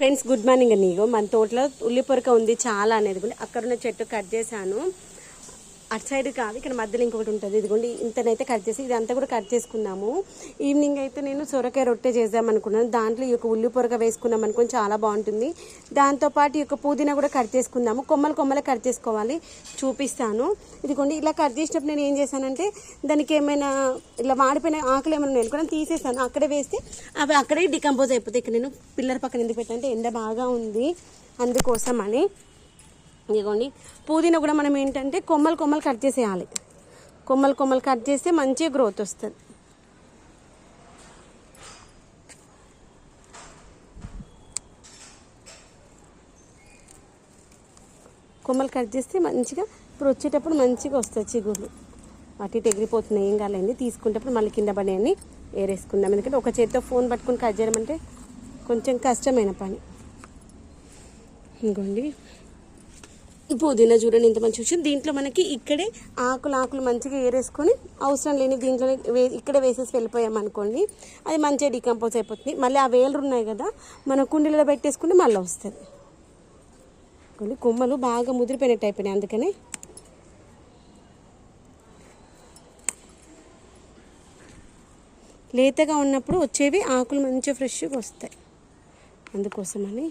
Friends good morning నీగో మన తోటలో ఉల్లి పొరక ఉంది చాలా అనేది కూడా. అక్కడ ఉన్న చెట్టు కట్ చేశాను. అటు సైడ్ కాదు ఇక్కడ మధ్యలో ఇంకొకటి ఉంటుంది. ఇదిగోండి ఇంతనైతే కట్ చేసి ఇదంతా కూడా కట్ చేసుకున్నాము. ఈవినింగ్ అయితే నేను సొరకాయ రొట్టె చేద్దాం అనుకున్నాను దాంట్లో ఈ యొక్క ఉల్లి పొరక వేసుకున్నాం అనుకుని చాలా బాగుంటుంది. దాంతోపాటు ఈ యొక్క పుదీనా కూడా కట్ చేసుకుందాము. కొమ్మలు కొమ్మలు కట్ చేసుకోవాలి. చూపిస్తాను. ఇదిగోండి ఇలా కట్ చేసినప్పుడు నేను ఏం చేశానంటే దానికి ఏమైనా ఇలా వాడిపోయిన ఆకులు ఏమైనా నేను కూడా తీసేసాను. అక్కడే వేస్తే అవి అక్కడే డికంపోజ్ అయిపోతాయి. ఇక్కడ నేను పిల్లల పక్కన ఎందుకు పెట్టానంటే ఎండ బాగా ఉంది అందుకోసం అని ఇదిగోండి. పుదీనా కూడా మనం ఏంటంటే కొమ్మలు కొమ్మలు కట్ చేసేయాలి. కొమ్మలు కొమ్మలు కట్ చేస్తే మంచిగా గ్రోత్ వస్తుంది. కొమ్మలు కట్ చేస్తే మంచిగా ఇప్పుడు వచ్చేటప్పుడు మంచిగా వస్తుంది చిగురు అటు ఇటు ఎగిరిపోతున్నాయి ఏం కాలేండి? తీసుకునేటప్పుడు మళ్ళీ కింద పడేయని ఏరేసుకుందాం. ఎందుకంటే ఒక చేతితో ఫోన్ పట్టుకుని కట్ చేయడం అంటే కొంచెం కష్టమైన పని. ఇంకోండి పుదీనా చూడండి ఇంత మంచి వచ్చింది. దీంట్లో మనకి ఇక్కడే ఆకులు ఆకులు మంచిగా ఏరేసుకొని అవసరం లేని దీంట్లో వే ఇక్కడే వేసేసి వెళ్ళిపోయామనుకోండి అది మంచిగా డికంపోజ్ అయిపోతుంది. మళ్ళీ ఆ వేలు ఉన్నాయి కదా మన కుండీలో పెట్టేసుకుంటే మళ్ళీ వస్తుంది. కొన్ని కొమ్మలు బాగా ముదిరిపోయినట్టు అయిపోయినాయి అందుకని. లేతగా ఉన్నప్పుడు వచ్చేవి ఆకులు మంచిగా ఫ్రెష్గా వస్తాయి. అందుకోసమని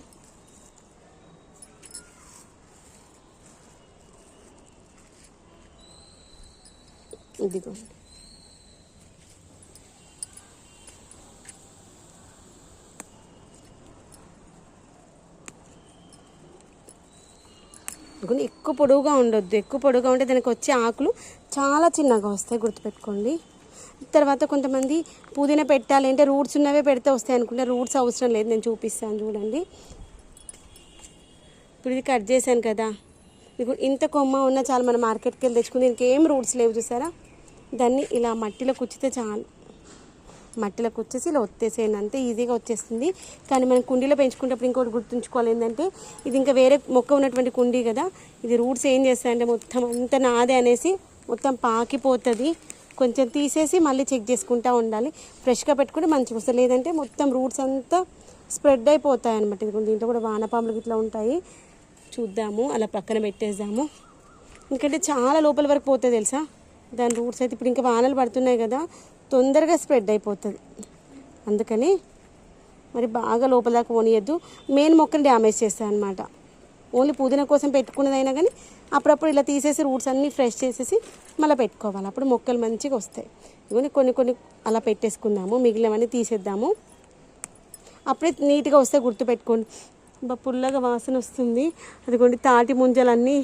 ఇదిగోండి ఎక్కువ పొడవుగా ఉండొద్దు. ఎక్కువ పొడవుగా ఉంటే దానికి వచ్చే ఆకులు చాలా చిన్నగా వస్తాయి గుర్తుపెట్టుకోండి. తర్వాత కొంతమంది పుదీనా పెట్టాలి అంటే రూట్స్ ఉన్నవే పెడితే వస్తాయి అనుకుంటే రూట్స్ అవసరం లేదు నేను చూపిస్తాను చూడండి. ఇప్పుడు ఇది కట్ చేశాను కదా. ఇప్పుడు ఇంత కొమ్మ ఉన్న చాలా మనం మార్కెట్కి వెళ్ళి తెచ్చుకుని దీనికి ఏం రూట్స్ లేవు చూసారా? దాన్ని ఇలా మట్టిలో కుచ్చితే చాలు. మట్టిలో కుచ్చేసి ఇలా ఒత్తేసేయండి అంతే ఈజీగా వచ్చేస్తుంది. కానీ మనం కుండీలో పెంచుకునేటప్పుడు ఇంకోటి గుర్తుంచుకోవాలి ఏంటంటే ఇది ఇంకా వేరే మొక్క ఉన్నటువంటి కుండీ కదా ఇది రూట్స్ ఏం చేస్తాయంటే మొత్తం అంత నాదే అనేసి మొత్తం పాకిపోతుంది. కొంచెం తీసేసి మళ్ళీ చెక్ చేసుకుంటూ ఉండాలి. ఫ్రెష్గా పెట్టుకుంటే మంచిగా వస్తుంది. లేదంటే మొత్తం రూట్స్ అంతా స్ప్రెడ్ అయిపోతాయి అనమాట ఇది దీంట్లో కూడా వానపాములు ఇట్లా ఉంటాయి. చూద్దాము అలా పక్కన పెట్టేద్దాము. ఎందుకంటే చాలా లోపల వరకు పోతుంది తెలుసా? దాని రూట్స్ అయితే ఇప్పుడు ఇంకా వానలు పడుతున్నాయి కదా తొందరగా స్ప్రెడ్ అయిపోతుంది. అందుకని మరి బాగా లోపలదాకా పోనీయద్దు. మెయిన్ మొక్కని డ్యామేజ్ చేస్తాయి అనమాట ఓన్లీ పుదీనా కోసం పెట్టుకున్నదైనా కానీ అప్పుడప్పుడు ఇలా తీసేసి రూట్స్ అన్నీ ఫ్రెష్ చేసేసి మళ్ళీ పెట్టుకోవాలి. అప్పుడు మొక్కలు మంచిగా వస్తాయి. ఇవన్నీ కొన్ని కొన్ని అలా పెట్టేసుకుందాము మిగిలినవన్నీ తీసేద్దాము. అప్పుడే నీట్గా వస్తే గుర్తుపెట్టుకోండి. బా పుల్లగా వాసన వస్తుంది. అదిగోండి తాటి ముంజలన్నీ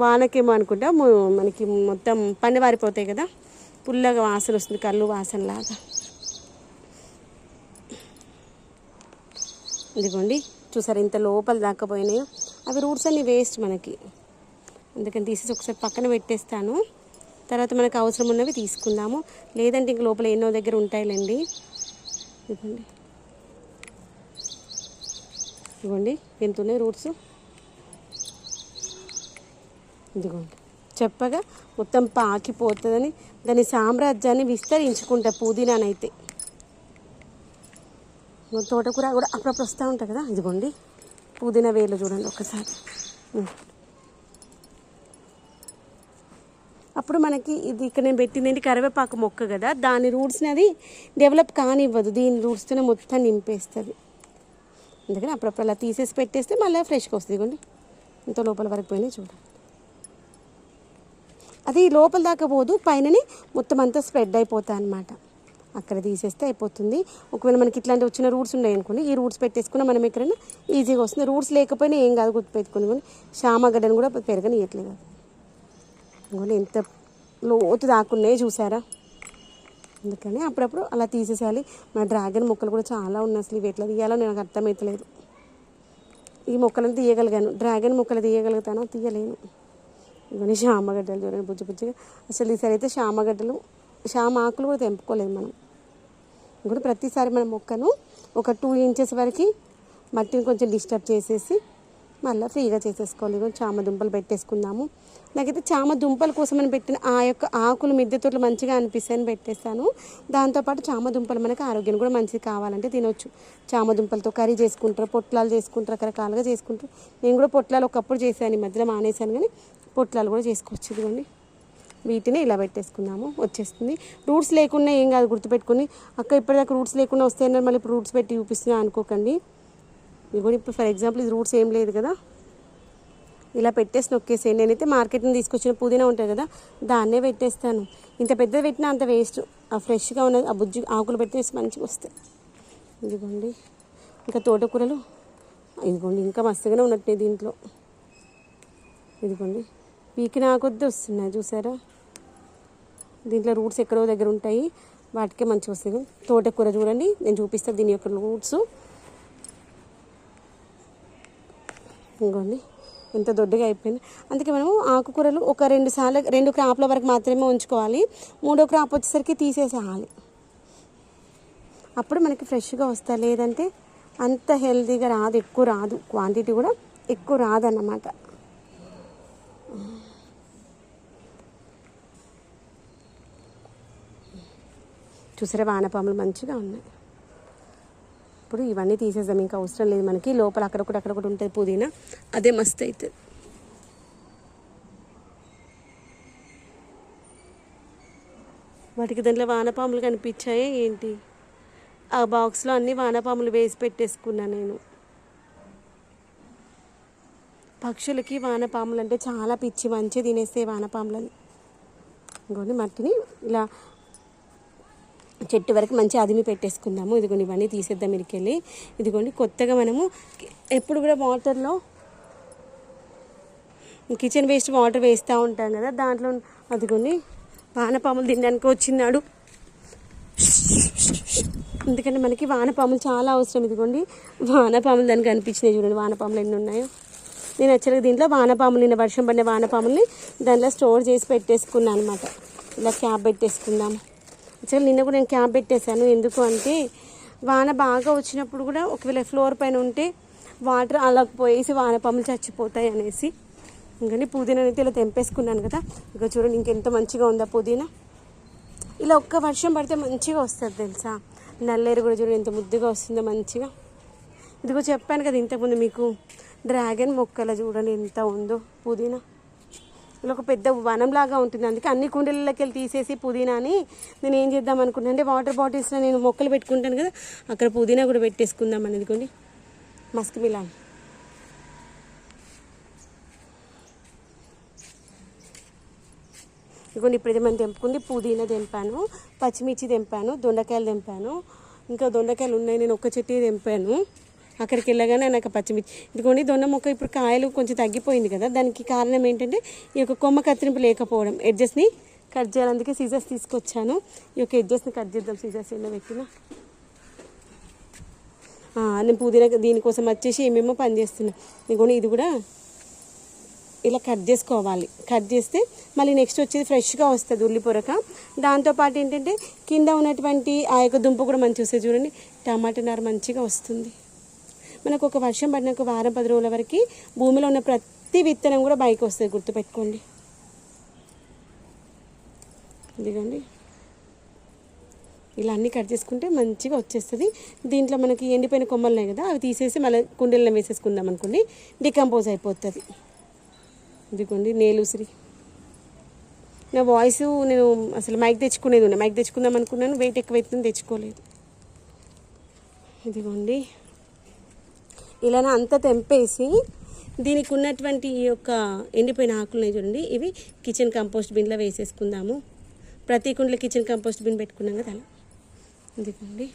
వానకేమో అనుకుంటా మనకి మొత్తం పని వారిపోతాయి కదా పుల్లగా వాసన వస్తుంది కళ్ళు వాసనలాగా. ఇదిగోండి చూసారు ఇంత లోపల దాకపోయినాయో అవి రూట్స్ అన్ని వేస్ట్ మనకి. అందుకని తీసేసి ఒకసారి పక్కన పెట్టేస్తాను. తర్వాత మనకు అవసరం ఉన్నవి తీసుకుందాము. లేదంటే ఇంక లోపల ఎన్నో దగ్గర ఉంటాయిలేండి. ఇదిగోండి. ఇదిగోండి ఎంత ఉన్నాయి రూట్స్? ఇదిగోండి. చెప్పగా మొత్తం పాకిపోతుందని దాని సామ్రాజ్యాన్ని విస్తరించుకుంటా పుదీనానైతే. తోటకూర కూడా అప్పుడప్పుడు వస్తూ ఉంటాయి కదా ఇదిగోండి. పుదీనా వేలు చూడండి ఒకసారి అప్పుడు మనకి ఇది ఇక్కడ నేను పెట్టింది ఏంటి కరివేపాకు మొక్క కదా దాని రూట్స్ని అది డెవలప్ కానివ్వదు దీని రూట్స్తోనే మొత్తం నింపేస్తుంది. అందుకని అప్పుడప్పుడు అలా తీసేసి పెట్టేస్తే మళ్ళీ ఫ్రెష్గా వస్తుంది ఇదిగోండి. ఇంత లోపల వరకు పోయినాయి చూడండి అది లోపల దాకా పోదు పైనని మొత్తం అంతా స్ప్రెడ్ అయిపోతాయి అన్నమాట. అక్కడ తీసేస్తే అయిపోతుంది. ఒకవేళ మనకి ఇట్లాంటి వచ్చిన రూట్స్ ఉన్నాయి అనుకోండి ఈ రూట్స్ పెట్టేసుకున్న మనం ఎక్కడైనా ఈజీగా వస్తుంది. రూట్స్ లేకపోయినా ఏం కాదు గుర్తుపెట్టుకుని కానీ శామగడ్డను కూడా పెరగనియట్లేదు ఇంకోటి ఎంత లోతు దాకున్నాయి చూసారా? అందుకని అప్పుడప్పుడు అలా తీసేసేయాలి. మన డ్రాగన్ మొక్కలు కూడా చాలా ఉన్నాయి అసలు ఇవి ఎట్లా తీయాలో నాకు అర్థమవుతలేదు ఈ మొక్కలను తీయగలిగాను. డ్రాగన్ మొక్కలు తీయగలుగుతానో తీయలేను. ఇవన్నీ శామగడ్డలు చూడండి బుజ్జి బుజ్జిగా. అసలు ఈసారి అయితే శామగడ్డలు శామ ఆకులు కూడా తెంపుకోలేదు మనం. ఇంకోటి ప్రతిసారి మన మొక్కను ఒక టూ ఇంచెస్ వరకు మట్టిని కొంచెం డిస్టర్బ్ చేసేసి మళ్ళీ ఫ్రీగా చేసేసుకోవాలి. ఇగో చామ దుంపలు పెట్టేసుకుందాము. నాకైతే చామ దుంపల కోసం అని పెట్టిన ఆ యొక్క ఆకులు మిద్దె తోటలు మంచిగా అనిపిస్తాయని పెట్టేస్తాను. దాంతోపాటు చామ దుంపలు మనకి ఆరోగ్యం కూడా మంచిది కావాలంటే తినొచ్చు. చామ దుంపలతో కర్రీ చేసుకుంటారు పొట్లాలు చేసుకుంటారు రకరకాలుగా చేసుకుంటారు. నేను కూడా పొట్లాలు ఒకప్పుడు చేశాను ఈ మధ్యలో మానేశాను కానీ పొట్లాలు కూడా చేసుకోవచ్చు. ఇదిగోండి. వీటిని ఇలా పెట్టేసుకుందాము. వచ్చేస్తుంది. రూట్స్ లేకుండా ఏం కాదు గుర్తుపెట్టుకొని. అక్క ఇప్పటిదాకా రూట్స్ లేకుండా వస్తే మళ్ళీ ఇప్పుడు రూట్స్ పెట్టి చూపిస్తున్నా అనుకోకండి. ఇదిగోండి ఇప్పుడు ఫర్ ఎగ్జాంపుల్ ఇది రూట్స్ ఏం లేదు కదా. ఇలా పెట్టేసి నొక్కేసేయండి. నేనైతే మార్కెట్ నుంచి తీసుకొచ్చిన పుదీనా ఉంటుంది కదా దాన్నే పెట్టేస్తాను. ఇంత పెద్దది పెట్టినా అంత వేస్ట్ ఆ ఫ్రెష్గా ఉన్నది ఆ బుజ్జి ఆకులు పెట్టేసి మంచిగా వస్తాయి. ఇదిగోండి. ఇంకా తోటకూరలు. ఇదిగోండి ఇంకా మస్తుగానే ఉన్నట్టు దీంట్లో. ఇదిగోండి. పీకిన ఆకొద్ది వస్తున్నాయి చూసారా? దీంట్లో రూట్స్ ఎక్కడో దగ్గర ఉంటాయి. వాటికే మంచిగా వస్తుంది తోటకూర చూడండి నేను చూపిస్తాను దీని యొక్క రూట్స్. ఇంకోండి ఎంత దొడ్డుగా అయిపోయింది. అందుకే మనము ఆకుకూరలు ఒక రెండు సార్లు రెండు క్రాప్ల వరకు మాత్రమే ఉంచుకోవాలి. మూడో క్రాప్ వచ్చేసరికి తీసేసేయాలి. అప్పుడు మనకి ఫ్రెష్గా వస్తా లేదంటే అంత హెల్తీగా రాదు ఎక్కువ రాదు. క్వాంటిటీ కూడా ఎక్కువ రాదన్నమాట. చూసారా వానపాములు మంచిగా ఉన్నాయి. ఇప్పుడు ఇవన్నీ తీసేద్దాం. ఇంకా అవసరం లేదు మనకి. లోపల అక్కడొకటి అక్కడొకటి ఉంటుంది పుదీనా. అదే మస్తు అవుతుంది వాటికి దాంట్లో వానపాములు కనిపించాయి ఏంటి? ఆ బాక్స్లో అన్ని వానపాములు వేసి పెట్టేసుకున్నా నేను. పక్షులకి వానపాములు అంటే చాలా పిచ్చి మంచిగా తినేస్తాయి వానపాములని ఇంకోండి మట్టిని ఇలా చెట్టు వరకు మంచి అదిమి పెట్టేసుకుందాము. ఇదిగోండి ఇవన్నీ తీసేద్దాం ఇరికెళ్ళి ఇదిగోండి కొత్తగా మనము ఎప్పుడు కూడా వాటర్లో కిచెన్ వేస్ట్ వాటర్ వేస్తూ ఉంటాం కదా దాంట్లో అదిగోండి వానపాములు తినడానికి వచ్చినాడు. ఎందుకంటే మనకి వానపాములు చాలా అవసరం. ఇదిగోండి వానపాములు దానికి అనిపించినాయి చూడండి వానపాములు ఎన్ని ఉన్నాయో. నేను యాక్చువల్గా దీంట్లో వానపాములు నిన్న వర్షం పడిన వానపాముల్ని దాంట్లో స్టోర్ చేసి పెట్టేసుకున్నాను అనమాట ఇలా క్యాప్ పెట్టేసుకుందాం యాక్చువల్గా నిన్న కూడా నేను క్యాప్ పెట్టేశాను. ఎందుకు అంటే వాన బాగా వచ్చినప్పుడు కూడా ఒకవేళ ఫ్లోర్ పైన ఉంటే వాటర్ అలా పోయేసి వానపాములు చచ్చిపోతాయి అనేసి. ఇంకా పుదీనా అయితే ఇలా తెంపేసుకున్నాను కదా. ఇక చూడండి ఇంకెంత మంచిగా ఉందా పుదీనా. ఇలా ఒక్క వర్షం పడితే మంచిగా వస్తుంది తెలుసా. నల్లేరు కూడా చూడండి ఎంత ముద్దుగా వస్తుందో మంచిగా. ఇదిగో చెప్పాను కదా ఇంతకుముందు మీకు. డ్రాగన్ మొక్కల చూడండి ఎంత ఉందో పుదీనా. ఇలా ఒక పెద్ద వనంలాగా ఉంటుంది. అందుకే అన్ని కుండలకి వెళ్ళి తీసేసి పుదీనాని నేను ఏం చేద్దాం అనుకున్నాను అంటే వాటర్ బాటిల్స్లో నేను మొక్కలు పెట్టుకుంటాను కదా అక్కడ పుదీనా కూడా పెట్టేసుకుందాం అని కొన్ని మస్క్ మిలాన్. ఇదిగోండి ఇప్పుడు మనం తెంపుకుంది పుదీనా తెంపాను పచ్చిమిర్చి తెంపాను దొండకాయలు తెంపాను. ఇంకా దొండకాయలు ఉన్నాయి నేను ఒక్క చెట్టు తెంపాను. అక్కడికి వెళ్ళగానే నాకు పచ్చిమిర్చి. ఇదిగోండి దొన్న మొక్క ఇప్పుడు కాయలు కొంచెం తగ్గిపోయింది కదా. దానికి కారణం ఏంటంటే ఈ యొక్క కొమ్మ కత్తిరింపు లేకపోవడం. ఎడ్జెస్ని కట్ చేయాలి. అందుకే సీజర్స్ తీసుకొచ్చాను. ఈ యొక్క ఎడ్జెస్ని కట్ చేద్దాం. సీజర్స్ ఏమైనా పెట్టిన. నేను పుదీనా దీనికోసం వచ్చేసి ఏమేమో పని చేస్తున్నాను ఇదిగోండి ఇది కూడా ఇలా కట్ చేసుకోవాలి. కట్ చేస్తే మళ్ళీ నెక్స్ట్ వచ్చేది ఫ్రెష్గా వస్తుంది ఉల్లి పొరక దాంతోపాటు ఏంటంటే కింద ఉన్నటువంటి ఆ యొక్క దుంప కూడా మంచిగా వస్తుంది చూడండి. టమాటా నార మంచిగా వస్తుంది. మనకు ఒక వర్షం పడిన ఒక వారం పది రోజుల వరకు భూమిలో ఉన్న ప్రతి విత్తనం కూడా బయటకు వస్తుంది. గుర్తుపెట్టుకోండి. ఇదిగోండి. ఇలా అన్నీ కట్ చేసుకుంటే మంచిగా వచ్చేస్తుంది. దీంట్లో మనకి ఎండిపోయిన కొమ్మలు ఉన్నాయి కదా అవి తీసేసి మళ్ళీ కుండీల్లో వేసేసుకుందాం అనుకోండి. డికంపోజ్ అయిపోతుంది. ఇదిగోండి నేలుసిరి నా వాయిస్ నేను అసలు మైక్ తెచ్చుకునేది ఉన్నా మైక్ తెచ్చుకుందాం అనుకున్నాను వెయిట్ ఎక్కువ అవుతుంది తెచ్చుకోలేదు. ఇదిగోండి. ఇలా అంతా తెంపేసి దీనికి ఉన్నటువంటి ఈ యొక్క ఎండిపోయిన ఆకులని చూడండి. ఇవి కిచెన్ కంపోస్ట్ బిన్లో వేసేసుకుందాము. ప్రతి కుండలో కిచెన్ కంపోస్ట్ బిన్ పెట్టుకున్నాం కదా అలా. ఇదిగోండి.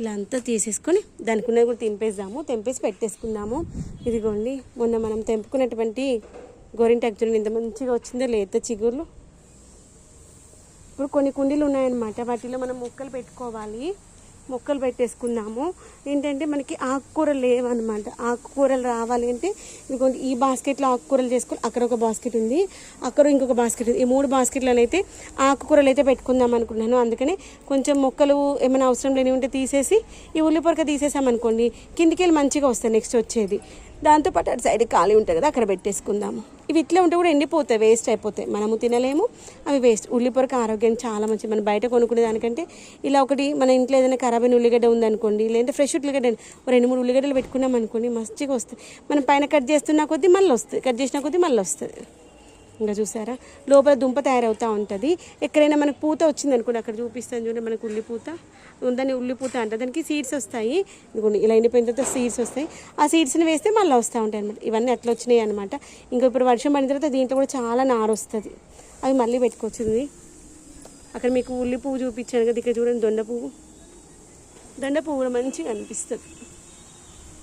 ఇలా అంతా తీసేసుకొని దానికి ఉన్నది కూడా తెంపేద్దాము. తెంపేసి పెట్టేసుకుందాము. ఇదిగోండి. మొన్న మనం తెంపుకున్నటువంటి గోరింటాకు చూడండి ఎంత మంచిగా వచ్చిందో లేత చిగుర్లు. ఇప్పుడు కొన్ని కుండీలు ఉన్నాయన్నమాట. వాటిలో మనం మొక్కలు పెట్టుకోవాలి. మొక్కలు పెట్టేసుకుందాము ఏంటంటే మనకి ఆకుకూరలు లేవన్నమాట. ఆకుకూరలు రావాలి అంటే ఇదిగోండి ఈ బాస్కెట్లో ఆకుకూరలు చేసుకుని అక్కడ ఒక బాస్కెట్ ఉంది. అక్కడ ఇంకొక బాస్కెట్ ఉంది. ఈ మూడు బాస్కెట్లలో అయితే ఆకుకూరలు అయితే పెట్టుకుందాం అనుకున్నాను అందుకని కొంచెం మొక్కలు ఏమైనా అవసరం లేని ఉంటే తీసేసి ఈ ఉల్లిపొరక తీసేసామనుకోండి కిందికి వెళ్ళి మంచిగా వస్తాయి నెక్స్ట్ వచ్చేది. దాంతోపాటు అటు సైడ్ ఖాళీ ఉంటుంది కదా అక్కడ పెట్టేసుకుందాము ఇవి ఇట్లా ఉంటే కూడా ఎండిపోతాయి వేస్ట్ అయిపోతాయి. మనము తినలేము. అవి వేస్ట్. ఉల్లిపొరక ఆరోగ్యం చాలా మంచిది. మనం బయట కొనుక్కునే దానికంటే ఇలా ఒకటి మన ఇంట్లో ఏదైనా ఖరాబ్ అయిన ఉల్లిగడ్డ ఉందనుకోండి లేదంటే ఫ్రెష్ ఉల్లిగడ్డ రెండు మూడు ఉల్లిగడ్డలు పెట్టుకున్నాం అనుకోండి మంచిగా వస్తాయి మనం పైన కట్ చేస్తున్న కొద్దీ మళ్ళీ వస్తుంది కట్ చేసిన కొద్దీ మళ్ళీ వస్తుంది ఇంకా చూసారా? లోపల దుంప తయారవుతూ ఉంటుంది. ఎక్కడైనా మనకు పూత వచ్చింది అనుకోండి అక్కడ చూపిస్తాను చూడండి మనకు ఉల్లిపూత ఉందని దాన్ని ఉల్లి దానికి సీడ్స్ వస్తాయి. ఇదిగోండి ఇలా ఎండిపోయిన తర్వాత సీడ్స్ వస్తాయి. ఆ సీడ్స్ని వేస్తే మళ్ళీ వస్తూ ఉంటాయి అనమాట ఇవన్నీ అట్లా వచ్చినాయి అనమాట ఇంకా ఇప్పుడు వర్షం పడిన తర్వాత దీంట్లో కూడా చాలా నారు వస్తుంది. అవి మళ్ళీ పెట్టుకొచ్చింది అక్కడ మీకు ఉల్లి పువ్వు చూపించాను కదా ఇక్కడ చూడండి దొండ పువ్వు. దొండ పువ్వు మంచిగా అనిపిస్తుంది.